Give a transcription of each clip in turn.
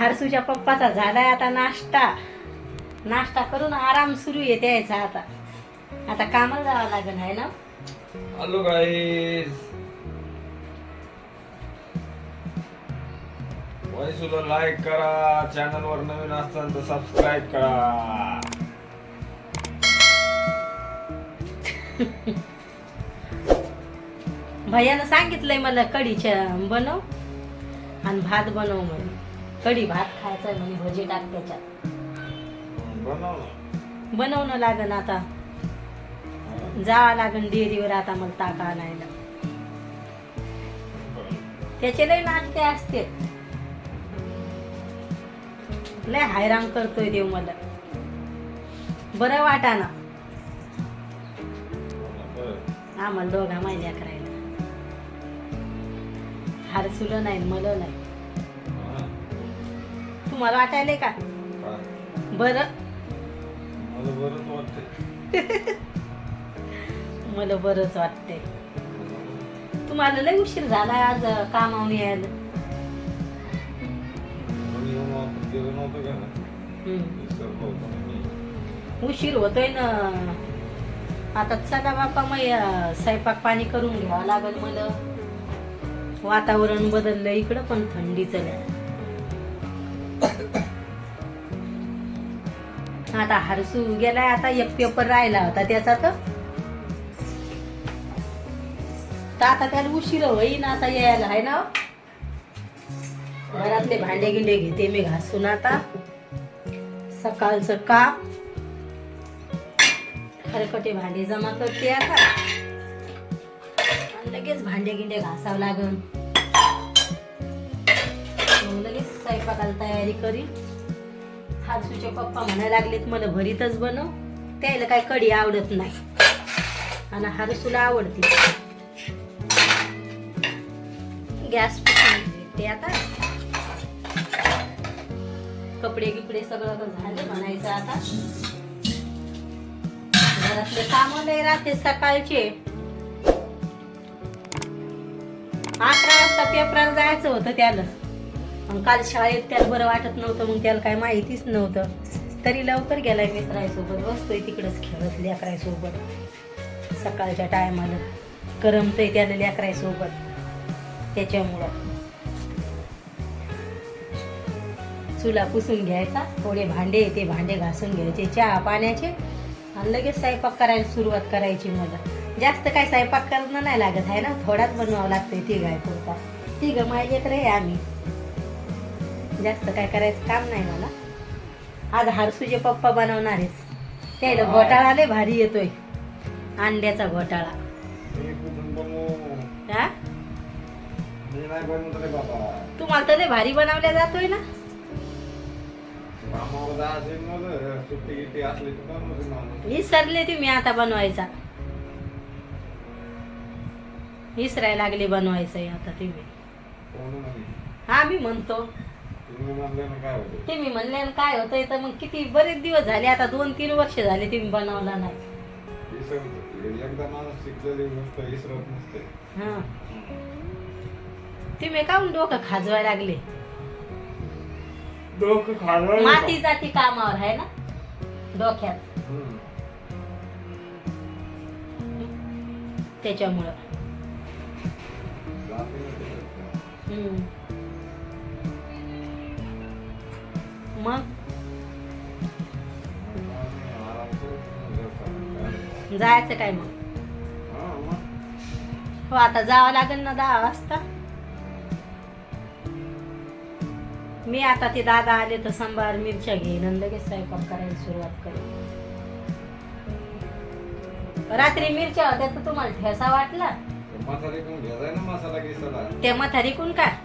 हरसूच्या पप्पाचा झालाय आता नाश्ता. नाश्ता करून आराम सुरू आहे त्याचा आता. आता कामाला जावं लागेल आहे ना? हॅलो गाईज वयसूला लाईक करा चॅनल वर नवीन असताना तर सबस्क्राईब करा. भैयानं सांगितलंय मला कढीच्या बनव आणि भात बनव म्हणे कढी भात खायचा आहे म्हणे भजी टाक त्याच्यात. बनव बनवणं लागन आता. जावं लागन डेअरीवर आता मला ताका आणायला. त्याचे लय नाटके असते. लय हैराण करतोय देव मला. बरं वाटाना. आम्हाला दोघा महिन्या करायला. हारसुलं नाही मला नाही. तुम्हाला वाटायलंय का? बरं. मला बरंच वाटतंय. तुम्हाला लय उशीर झाला आज कामावून यायला. उशीर होतोय ना. आता चला बापा मग स्वयंपाक पाणी करून घ्यावं लागल मला. वातावरण बदललं इकडं पण थंडीच आता हरसू गेलाय आता एक पेपर राहिला होता त्याचा तर. आता त्याला उशीर होईन आता यायला आहे ना. घरातले भांडे गिंडे घेते मी घासून आता. सकाळचं काम. खरकटे भांडे जमा करते आता. लगेच भांडे गिंडे घासावं लागन. स्वयंपाकाला तयारी करीन. हारसूचे पप्पा म्हणायला लागलेत मला भरीतच बनव. त्याला काय कढी आवडत नाही. आणि हारसूला आवडते गॅस ते आता. कपडे गिपडे सगळं झाले म्हणायचं आता. घरातले काम नाही राहते सकाळचे. अकरा वाजता पेपराला जायचं होतं त्याला. पण काल शाळेत त्याला बरं वाटत नव्हतं मग त्याला काय माहितीच नव्हतं. तरी लवकर गेलाय मित्रांसोबत बसतोय तिकडच खेळत लेकरायसोबत. सकाळच्या टायमाला करमतोय त्याला लेकरायसोबत. त्याच्यामुळं. चुला पुसून घ्यायचा थोडे भांडे ते भांडे घासून घ्यायचे चहा पाण्याचे आणि लगेच स्वयंपाक करायला सुरुवात करायची मला. जास्त काय स्वयंपाक करणं नाही लागत आहे ना? थोडाच बनवावं लागतंय तिघ आहे पुरता तिघ माझ्याकडे आहे आम्ही. जास्त काय करायचं काम नाही मला. आज हारसूचे पप्पा बनवणार आहेस त्याला घोटाळा लय भारी येतोय. अंड्याचा घोटाळा. हा? तुम्हाला तर लय भारी बनवल्या जातोय ना. विसरले तुम्ही आता बनवायचा. विसरायला लागले बनवायचं आता तुम्ही. हा मी म्हणतो. तुम्ही म्हणल्यानं काय होतं तुम्ही म्हणले काय होतंय तर मग किती बरेच दिवस झाले आता दोन तीन वर्ष झाले तुम्ही बनवला नाही. विसरत एकदा माणूस शिकलेली गोष्ट विसरत नसते हा. तुम्ही काऊन डोकं खाजवायला लागले? डोकं माती जाती कामावर आहे ना? डोक्यात. त्याच्यामुळं. हम्म. मग? जायचं काय मग? हो आता जावं लागेल ना दहा वाजता. मी आता ते दादा आले तर सांबार मिरच्या घेईन लगेच स्वयंपाक करायला सुरुवात करेन. रात्री मिरच्या होत्या तर तुम्हाला ठेसा वाटला? मसाले पण घ्यायचा ना मसाला गिसाला त्या म्हातारी कोण काय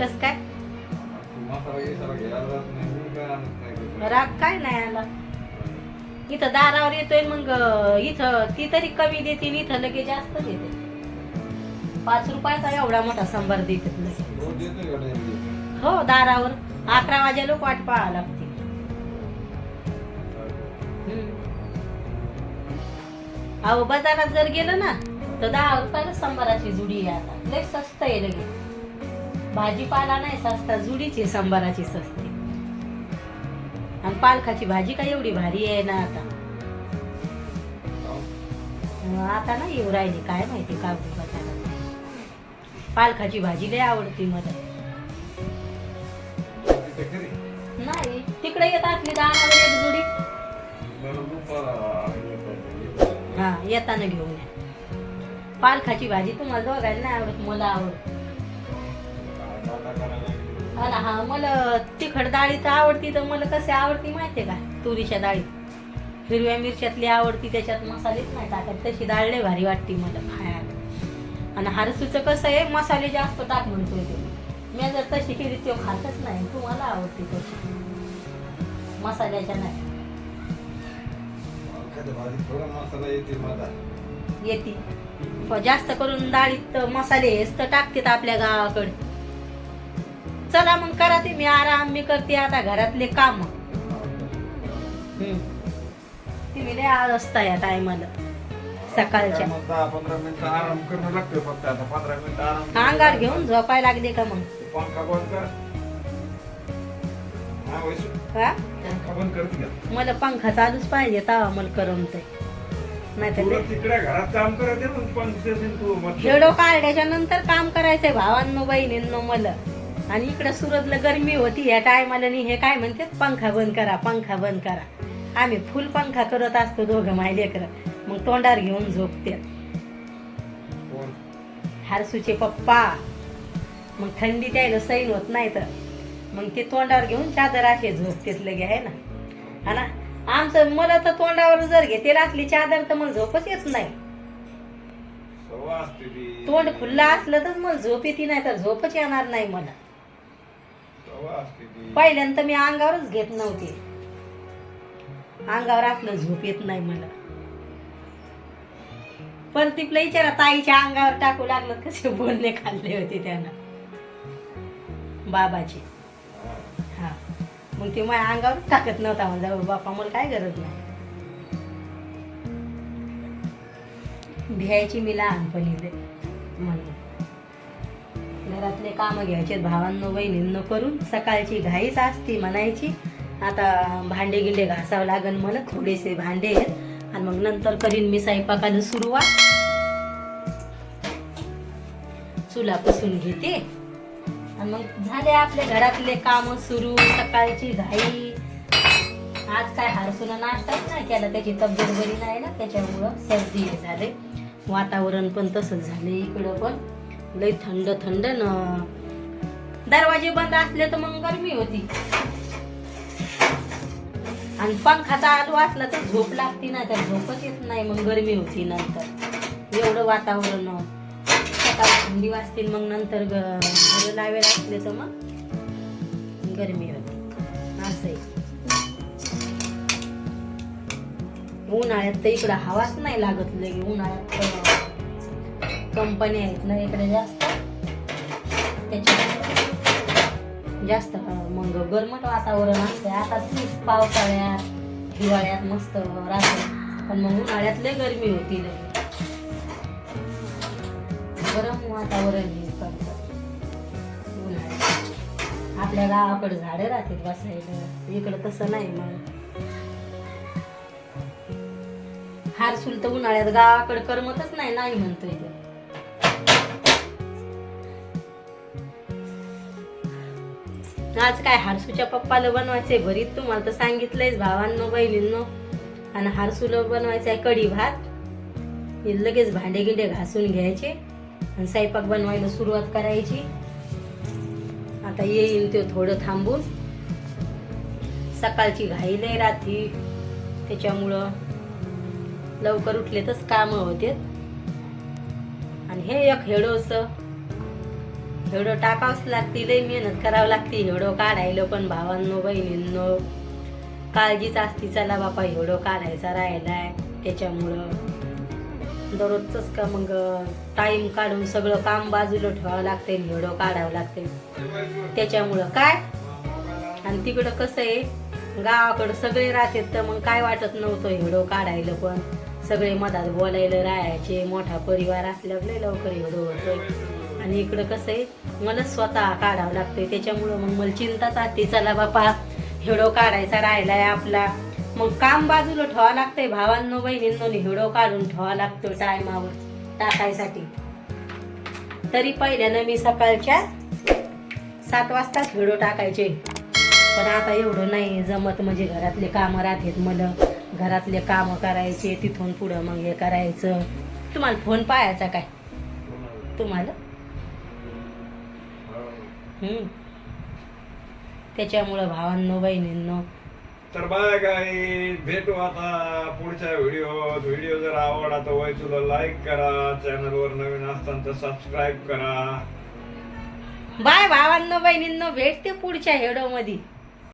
कस काय? राग काय नाही आला. इथं दारावर येतोय मग इथं ती तरी कमी देते इथं लगे जास्त देते. पाच रुपयाचा एवढा मोठा संभार देते हो दारावर. अकरा वाजे लोक वाट पाहावं लागते अहो बाजारात जर गेलं ना तर दहा रुपयाला संभाराची जुडी आहे आता. लय स्वस्त आहे लगे भाजीपाला नाही सस्ता जुडीची सांबाराची संबाराची सस्ती. आणि पालखाची भाजी काय एवढी भारी आहे ना आता? आता ना येऊ राहिली काय माहिती का पालखाची भाजी लय आवडती मला. नाही तिकडे येत असली दाणावर एक जुडी. हा येताना घेऊन या. पालखाची भाजी तुम्हाला दोघांना नाही आवडत मला आवडत. हा ना हा मला तिखट डाळी तर आवडती तर मला कशी आवडती माहितीये का? तुरीच्या डाळी. हिरव्या मिरच्यातली आवडती त्याच्यात मसालेच नाही टाकत. तशी डाळ लय भारी वाटते मला खायला. आणि हरसूचं कसं आहे मसाले जास्त टाक म्हणतोय ते. मी जर तशी केली तो खातच नाही. तुम्हाला आवडते तशी. मसाल्याच्या नाही. येते जास्त करून डाळीत मसाले हेच तर टाकतात आपल्या गावाकडे. चला मग करा ते मी आराम मी करते आता घरातले काम. तुम्ही लय आज असता या टायमाला. सकाळच्या. मग दहा पंधरा मिनिटं आराम करणं लागतं फक्त आता पंधरा मिनिटं आराम अंगार घेऊन झोपायला लागले का मग? पंखा बंद कर? हा वैशू? हा? पंखा बंद करते का मला पंखा चालूच पाहिजे तवा मला करमतंय. नाही तुला तर तिकडे घरात काम करायचे मग पंखे देशील तू मग खेडो काढल्याच्या नंतर काम करायचंय भावांनो बहिणींनो मला. आणि इकडे सुरतला गरमी होती या टायमाला नी हे काय म्हणतात पंखा बंद करा पंखा बंद करा. आम्ही फुल पंखा करत असतो दोघं माय लेकर. मग तोंडार घेऊन झोपते? हारसूचे पप्पा. मग थंडी त्याला सैन होत नाही तर. मग ते तोंडावर घेऊन चादर असे झोपतेत लगे आहे ना? हा ना आमचं मला तर तोंडावर जर घेते असली चादर तर मला झोपच येत नाही. तोंड खुल्ला असलं तर मला झोप येते नाही तर झोपच येणार नाही मला. पहिल्यांदा मी अंगावरच घेत नव्हते. अंगावर असलं झोप येत नाही मला. पण तिथलं विचारा ताईच्या अंगावर टाकू लागलं कसे बोलणे खाल्ले होते त्यानं. बाबाचे. हा. मग ते माझ्या अंगावर टाकत नव्हता म्हणजे बापा मला काय गरज नाही. भ्यायची मी लहानपणी म्हणून. घरातले कामं घ्यायचे भावांनो बहिणींनो करून सकाळची घाईच असती म्हणायची. आता भांडे गिंडे घासावं लागन मला थोडेसे भांडे आहेत. आणि मग नंतर करीन मी स्वयंपाकाला सुरुवात. चुला पुसून घेते. आणि मग झाले आपले घरातले काम सुरू. सकाळची घाई. आज काय हरसून नाश्ताच नाही केला? त्याची तब्येत बरी नाही ना? त्याच्यामुळं सर्दी झाले. वातावरण पण तसंच झाले इकडं पण. लई थंड थंड ना. दरवाजे बंद असले तर मग गरमी होती. आणि पंखाचा चालू असला तर झोप लागती ना तर झोपच येत नाही मग गरमी होती नंतर. एवढं वातावरण. सकाळी थंडी वाजते मग नंतर ग- घरं लावेला असले तर मग गरमी होती. असं आहे उन्हाळ्यात तर इकडं हवाच नाही लागत लगे उन्हाळ्यात कंपन्या आहेत ना इकडे जास्त. त्याच्या जास्त मग गरमट वातावरण असते आता तीच पावसाळ्यात हिवाळ्यात मस्त राहते पण मग उन्हाळ्यात लय गरमी होती लय. गरम वातावरण हे उन्हाळ्यात. आपल्या गावाकडे झाडं राहतात बसायला. इकडं तसं नाही मग. हारसूल तर उन्हाळ्यात. गावाकडे करमतच नाही नाही म्हणतोय ते आज काय हारसूच्या पप्पाला बनवायचंय भरीत तुम्हाला तर सांगितलंयच भावांनो बहिणींनो. आणि हारसूला बनवायचं आहे कढी भात. हे लगेच भांडे गिंडे घासून घ्यायचे आणि स्वयंपाक बनवायला सुरुवात करायची. आता येईन ते थोडं थांबून. सकाळची घाई नाही राहती त्याच्यामुळं लवकर उठले तरच कामं होते आणि हे एक हेडोचं एवढं टाकावंच लागते लय मेहनत करावं लागते. हेडो काढायला पण भावांनो बहिणींनो. काळजीच असती चला बापा हेडो काढायचा राहिलाय. त्याच्यामुळं दररोजच का मग टाइम काढून सगळं काम बाजूला ठेवावं लागते हेडो काढावं लागते त्याच्यामुळं काय? आणि तिकडं कसं आहे गावाकडं सगळे राहते तर मग काय वाटत नव्हतं हेडो काढायला पण. सगळे मधात बोलायला राहायचे मोठा परिवार असल्यावर लवकर हिडो होतोय. आणि इकडं कसं आहे मला स्वतः काढावं लागतंय. त्याच्यामुळं मग मला चिंता चालते चला बापा हिडो काढायचा राहिलाय आपला. मग काम बाजूला ठेवावं लागतंय. भावांनो बहिणींनो हिडो काढून ठेवा लागतो टायमावर टाकायसाठी. तरी पहिल्यानं मी सकाळच्या सात वाजता हिडो टाकायचे. पण आता एवढं नाही जमत. म्हणजे घरातले कामं राहतात मला. घरातले कामं करायचे तिथून पुढं मग हे करायचं. तुम्हाला फोन पाहायचा काय? तुम्हाला? त्याच्यामुळं भावांनो बहिणींनो. तर बाय काय भेटू आता पुढच्या व्हिडिओ व्हिडिओ जर आवडला तर वय तुला लाईक करा चॅनल वर नवीन असताना तर सबस्क्राईब करा. बाय भावांनो बहिणींनो भेटते पुढच्या हेडो मध्ये